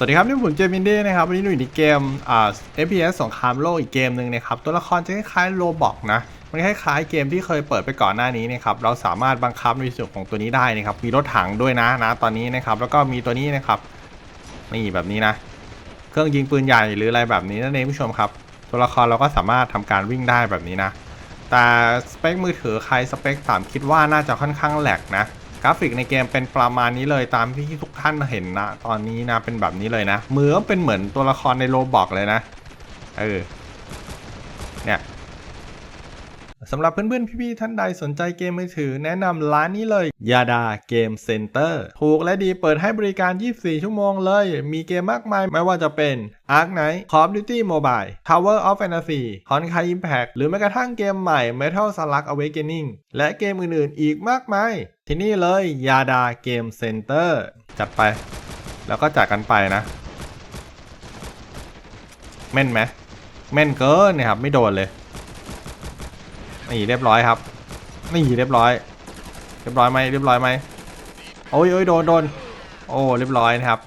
สวัสดีครับนี่ผมเจมินดี้นะครับวันนี้อยู่ในเกมอ่า FPS สงครามโลกอีกเกมหนึ่งนะครับตัวละครจะคล้ายๆโลบอกนะมันคล้ายๆเกมที่เคยเปิดไปก่อนหน้านี้นะครับเราสามารถบังคับในส่วนของตัวนี้ได้นะครับมีรถถังด้วยนะนะตอนนี้นะครับแล้วก็มีตัวนี้นะครับนี่แบบนี้นะ เครื่องยิงปืนใหญ่หรืออะไรแบบนี้นั่นเองผู้ชมครับ ตัวละครเราก็สามารถทำการวิ่งได้แบบนี้นะแต่สเปคมือถือใครสเปคต่ำคิดว่าน่าจะค่อนข้างแหลกนะ กราฟิกในเกมเป็นประมาณนี้เลยตามที่ทุกท่านเห็นนะ ตอนนี้นะเป็นแบบนี้เลยนะมือก็เป็นเหมือนตัวละครในโลบอกเลยนะ เออ เนี่ย สำหรับเพื่อนๆ พี่ๆ ท่านใดสนใจเกมมือถือ แนะนำร้านนี้เลยยาดาเกมเซ็นเตอร์ถูกและดีเปิดให้บริการ 24 ชั่วโมงเลย มีเกมมากมายไม่ว่าจะเป็น Ark Knight Call of Duty Mobile Tower of Fantasy Honkai Impact หรือแม้กระทั่งเกมใหม่ Metal Slug Awakening และเกมอื่นๆ อีกมากมาย ที่นี่เลยยาดาเกมเซ็นเตอร์จัดไป แล้วก็จัดกันไปนะ แม่นไหมแม่นเกินเนี่ยครับไม่โดนเลย นี่เรียบร้อยครับ นี่เรียบร้อย เรียบร้อยไหมเรียบร้อยไหมโอ้ยโอ้ยโดนโดนโอ้เรียบร้อยนะครับ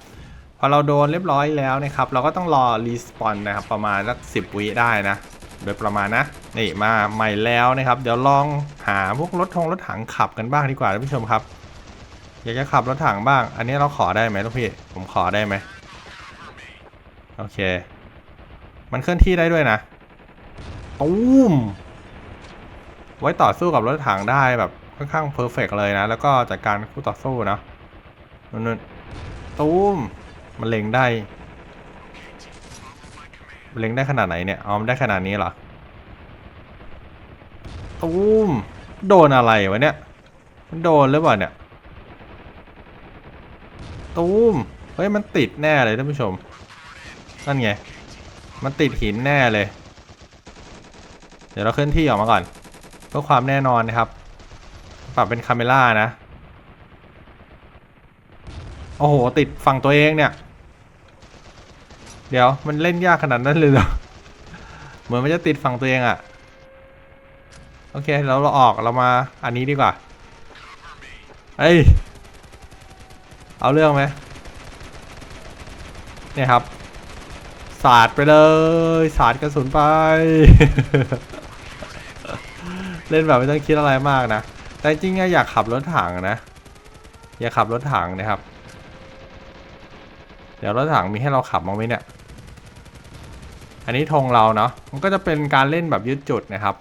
พอเราโดนเรียบร้อยแล้วนะครับ เราก็ต้องรอรีสปอนนะครับ ประมาณสักสิบวิได้นะ โดยประมาณนะนี่มาใหม่แล้วนะครับ เดี๋ยวลองหาพวกรถทงรถถังขับกันบ้างดีกว่าท่านผู้ชมครับ อยากจะขับรถถังบ้าง อันนี้เราขอได้ไหมลูกพี่ผมขอได้ไหมโอเค มันเคลื่อนที่ได้ด้วยนะตุ้ม ไว้ต่อสู้กับรถถังได้แบบค่อนข้างเพอร์เฟกเลยนะ แล้วก็จัดการคู่ต่อสู้นะนั่นตุ้มมันเล็งได้มันเล็งได้ขนาดไหนเนี่ยอ๋อมได้ขนาดนี้เหรอตุ้มโดนอะไรวะเนี่ย มันโดนหรือเปล่าเนี่ยตุ้มเฮ้ยมันติดแน่เลยท่านผู้ชม นั่นไง มันติดหินแน่เลย เดี๋ยวเราเคลื่อนที่ออกมาก่อน เพื่อความแน่นอนนะครับ ปรับเป็นคาเมล่านะ โอ้โห ติดฝั่งตัวเองเนี่ย เดี๋ยวมันเล่นยากขนาดนั้นเลยเหรอ เหมือนมันจะติดฝั่งตัวเองอะโอเคแล้วเราออกเรามาอันนี้ดีกว่าเอ้ย เอาเรื่องไหมเนี่ยครับ สาดไปเลย สาดกระสุนไป เล่นแบบไม่ต้องคิดอะไรมากนะ แต่จริงๆอยากขับรถถังนะ อยากขับรถถังนะครับ เดี๋ยวรถถังมีให้เราขับมั้งไหมเนี่ย อันนี้ธงเราเนาะ มันก็จะเป็นการเล่นแบบยึดจุดนะครับ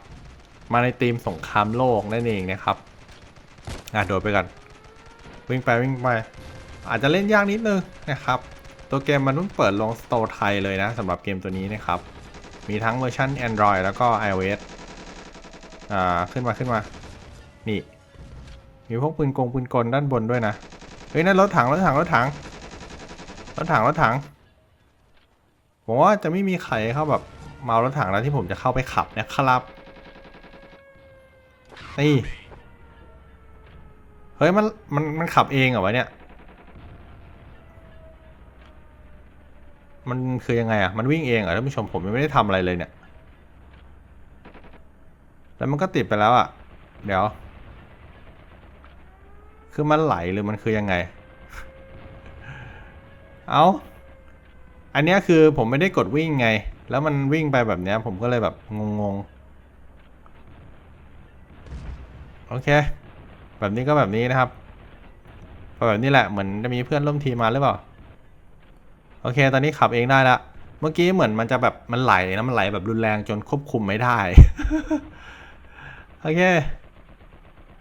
มาในธีมสงครามโลกนั่นเองนะครับ อะโดดไปกัน วิ่งไปวิ่งไป อาจจะเล่นยากนิดนึงนะครับ ตัวเกมมันเพิ่งเปิดลงสโตร์ไทยเลยนะสำหรับเกมตัวนี้นะครับ มีทั้งเวอร์ชัน Android แล้วก็ iOS อ่าขึ้นมาขึ้นมา นี่ มีพวกปืนกงปืนกลด้านบนด้วยนะ เฮ้ยนั่นรถถังรถถังรถถังรถถังรถถังผมว่าจะไม่มีใครเข้าแบบเมารถถังแล้วที่ผมจะเข้าไปขับนะครับนี่เฮ้ยมันมันมันขับเองเหรอวะเนี่ย มันคือยังไงอะมันวิ่งเองเหรอท่านผู้ชมผมยังไม่ได้ทำอะไรเลยเนี่ย แล้วมันก็ติดไปแล้วอะ เดี๋ยว คือมันไหลหรือมันคือยังไง เอาอันนี้คือผมไม่ได้กดวิ่งไง แล้วมันวิ่งไปแบบนี้ผมก็เลยแบบงงๆ โอเค แบบนี้ก็แบบนี้นะครับพอแบบนี้แหละเหมือนจะมีเพื่อนร่วมทีมมาหรือเปล่า โอเค ตอนนี้ขับเองได้ละ เมื่อกี้เหมือนมันจะแบบมันไหลนะมันไหลแบบรุนแรงจนควบคุมไม่ได้ โอเค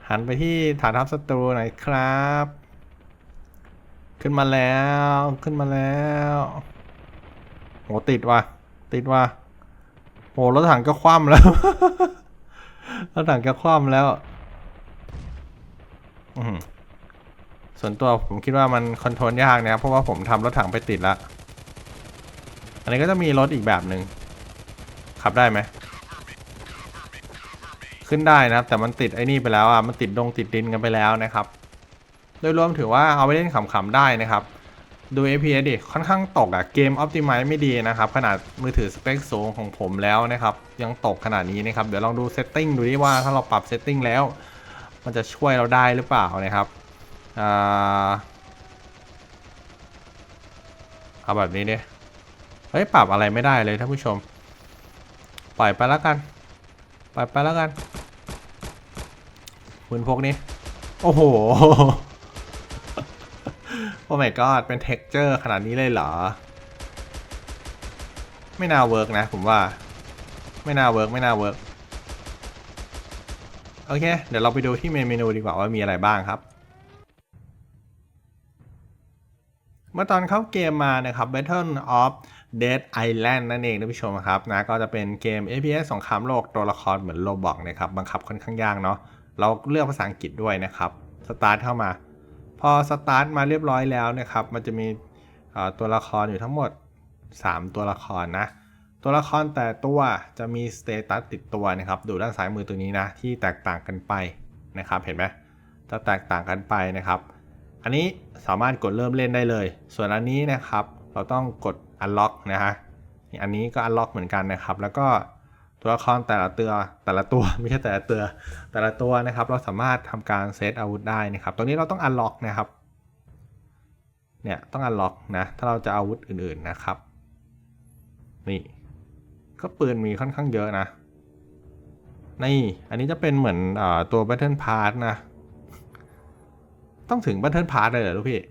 หันไปที่ฐานทัพศัตรูหน่อยครับ ขึ้นมาแล้วขึ้นมาแล้วโหติดว่ะ ติดว่ะโหรถถังก็คว่ำแล้วรถถังก็คว่ำแล้วอืส่วนตัวผมคิดว่ามันคอนโทรลยากนะครับเพราะว่าผมทำรถถังไปติดละอันนี้ก็จะมีรถอีกแบบหนึ่งขับได้ไหม ขึ้นได้นะครับ แต่มันติดไอ้นี่ไปแล้วอะมันติดดงติดดินกันไปแล้วนะครับ โดยรวมถือว่าเอาไปเล่นขำๆได้นะครับ ดู APS ดิค่อนข้างตกอะเกม Optimize ไม่ดีนะครับ ขนาดมือถือสเปคสูงของผมแล้วนะครับ ยังตกขนาดนี้นะครับ เดี๋ยวลองดูเซตติ้งดูดิว่าถ้าเราปรับเซตติ้งแล้ว มันจะช่วยเราได้หรือเปล่านะครับอ่าเอาแบบนี้ดิเฮ้ยปรับอะไรไม่ได้เลยท่านผู้ชม ปล่อยไปแล้วกัน ปล่อยไปแล้วกันปืนพกนี้ โอ้โห โอ้ my god เป็นเท็กเจอร์ขนาดนี้เลยเหรอ ไม่น่าเวิร์กนะผมว่า ไม่น่าเวิร์กไม่น่าเวิร์กโอเค เดี๋ยวเราไปดูที่เมนูดีกว่าว่ามีอะไรบ้างครับ มื่อตอนเข้าเกมมานะครับ Battle of Dead Island นั่นเองท่านผู้ชมครับนะก็จะเป็นเกม FPS สงครามโลกตัวละครเหมือนโลบอกนะครับบังคับค่อนข้างยากเนาะเราเลือกภาษาอังกฤษด้วยนะครับสตาร์ทเข้ามา พอสตาร์ทมาเรียบร้อยแล้วนะครับ มันจะมีตัวละครอยู่ทั้งหมด 3 ตัวละครนะ ตัวละครแต่ตัวจะมีสเตตัสติดตัวนะครับ ดูด้านซ้ายมือตรงนี้นะ ที่แตกต่างกันไปนะครับ เห็นไหมจะแตกต่างกันไปนะครับ อันนี้สามารถกดเริ่มเล่นได้เลย ส่วนอันนี้นะครับ เราต้องกด unlock นะฮะอันนี้ก็ unlock เหมือนกันนะครับ แล้วก็ตัวละครแต่ละตัวแต่ละตัวไม่ใช่แต่ละตัวแต่ละตัวนะครับ เราสามารถทำการเซตอาวุธได้นะครับ ตรงนี้เราต้อง unlock นะครับ เนี่ยต้อง unlock นะ ถ้าเราจะอาวุธอื่นๆนะครับ นี่ก็ปืนมีค่อนข้างเยอะนะ นี่ อันนี้จะเป็นเหมือนอตัว Battle Pass นะ ต้องถึง Battle Pass เลยเหรอลูกพี่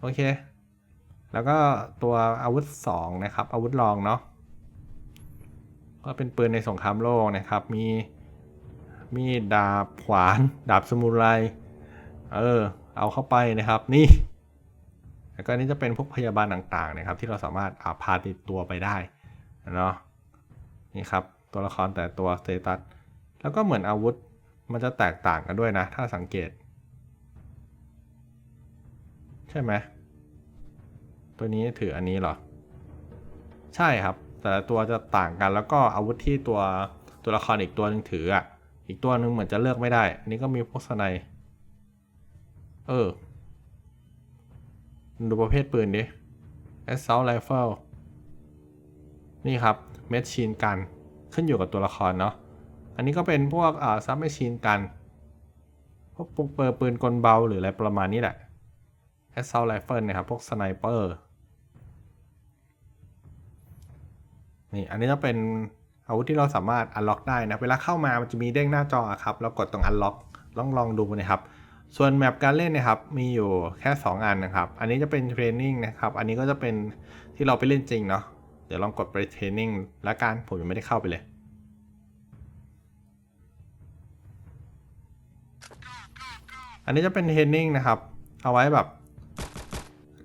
โอเค แล้วก็ตัวอาวุธ 2 นะครับ อาวุธรองเนาะก็เป็นปืนในสงครามโลกนะครับ มีมีดดาบขวาน ดาบสมุไร เออ เอาเข้าไปนะครับนี่ แล้วก็นนี้จะเป็นพวกพยาบาลต่างๆนะครับ ที่เราสามารถอาพาติดตัวไปได้เนาะนี่ครับ ตัวละครแต่ตัวสเตตัสแล้วก็เหมือนอาวุธ มันจะแตกต่างกันด้วยนะ ถ้าสังเกต ใช่ไหมตัวนี้ถืออันนี้เหรอ ใช่ครับ แต่ละตัวจะต่างกันแล้วก็อาวุธที่ตัวตัวละครอีกตัวหนึ่งถืออะ อีกตัวหนึ่งเหมือนจะเลือกไม่ได้ อันนี้ก็มีพวกสไนป์เออ ดูประเภทปืนดิ Assault Rifle นี่ครับ Machine Gun ขึ้นอยู่กับตัวละครเนาะ อันนี้ก็เป็นพวกซับ Machine Gun พวกปืนปืนปืนกลเบาหรืออะไรประมาณนี้แหละ Assault Rifle นะครับ พวกสไนเปอร์นี่อันนี้จะเป็นอาวุธที่เราสามารถ unlock ได้นะ เวลาเข้ามามันจะมีเด้งหน้าจอครับแล้วกดตรง unlock ลองลองดูนะครับ ส่วนแมปการเล่นนะครับ มีอยู่แค่ 2 อันนะครับ อันนี้จะเป็นเทรนนิ่งนะครับ อันนี้ก็จะเป็นที่เราไปเล่นจริงเนาะ เดี๋ยวลองกดไปเทรนนิ่งแล้วกัน ผมยังไม่ได้เข้าไปเลย อันนี้จะเป็นเทรนนิ่งนะครับ เอาไว้แบบ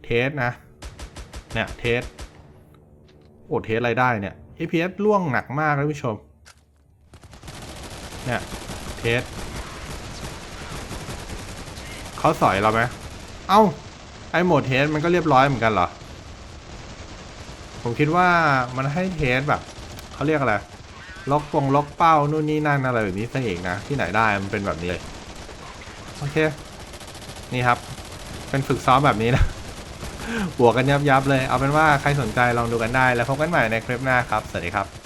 เทสนะ เนี่ยเทส โอ้เทสอะไรได้เนี่ย APS ล่วงหนักมากเลยผู้ชม เนี่ยเทสเขาสอยเราไหม เอ้า ไอโหมดเทสมันก็เรียบร้อยเหมือนกันเหรอ ผมคิดว่ามันให้เทสแบบเขาเรียกอะไร ล็อกปงล็อกเป้านู่นนี่นั่นอะไรแบบนี้ซะเองนะ ที่ไหนได้มันเป็นแบบนี้เลย โอเค นี่ครับ เป็นฝึกซ้อมแบบนี้นะบวกกันยับยับเลย เอาเป็นว่าใครสนใจลองดูกันได้ แล้วพบกันใหม่ในคลิปหน้าครับ สวัสดีครับ